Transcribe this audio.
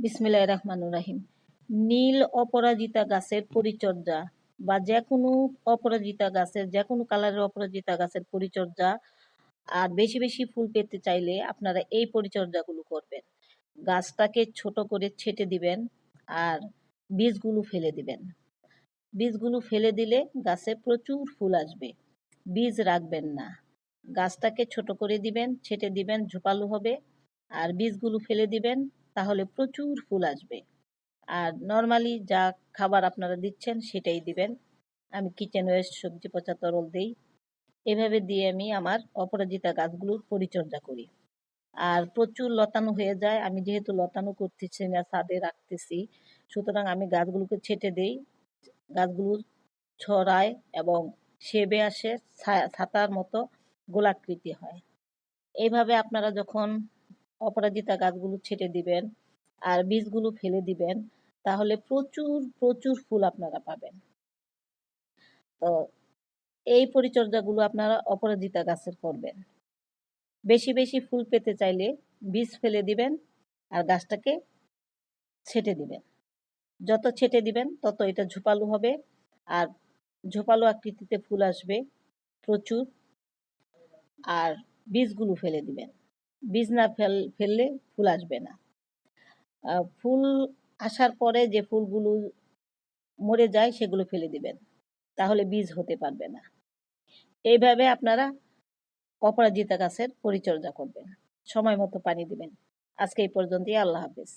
বিসমিল্লাহ রহমান রাহিম। নীল অপরাজিতা গাছের পরিচর্যা বা যে কোনো অপরাজিতা গাছের যে কোনো কালারের অপরাজিতা গাছের পরিচর্যা আর বেশি বেশি ফুল পেতে চাইলে আপনারা এই পরিচর্যাগুলো করবেন। গাছটাকে ছোট করে ছেটে দিবেন আর বীজগুলো ফেলে দিবেন। বীজগুলো ফেলে দিলে গাছে প্রচুর ফুল আসবে। বীজ রাখবেন না। গাছটাকে ছোট করে দিবেন, ছেটে দিবেন, ঝোপালু হবে আর বীজগুলো ফেলে দিবেন। তাহলে প্রচুর ফুল আসবে। আর নর্মালি যা খাবার আপনারা দিচ্ছেন সেটাই দিবেন। আমি কিচেন ওয়েস্ট সবজি পচা তরল দিই। এভাবে দিয়ে আমি আমার অপরাজিতা গাছগুলোর পরিচর্যা করি। আর প্রচুর লতানো হয়ে যায়। আমি যেহেতু লতানো করতেছি না, ছাদে রাখতেছি, সুতরাং আমি গাছগুলোকে ছেটে দেই। গাছগুলো ছড়ায় এবং সেবে আসে ছাতার মতো গোলাকৃতি হয়। এইভাবে আপনারা যখন অপরাজিতা গাছগুলো ছেটে দিবেন আর বীজগুলো ফেলে দিবেন, তাহলে প্রচুর প্রচুর ফুল আপনারা পাবেন। তো এই পরিচর্যাগুলো আপনারা অপরাজিতা গাছের করবেন। বেশি বেশি ফুল পেতে চাইলে বীজ ফেলে দিবেন আর গাছটাকে ছেটে দিবেন। যত ছেটে দিবেন, তত এটা ঝোপালো হবে আর ঝোপালো আকৃতিতে ফুল আসবে প্রচুর আর বীজগুলো ফেলে দিবেন। বীজ না ফেল, ফেললে ফুল আসবে না। ফুল আসার পরে যে ফুলগুলো মরে যায় সেগুলো ফেলে দিবেন, তাহলে বীজ হতে পারবে না। এইভাবে আপনারা অপরাজিতা গাছের পরিচর্যা করবেন। সময় মতো পানি দিবেন। আজকে এই পর্যন্তই, আল্লাহ হাফিজ।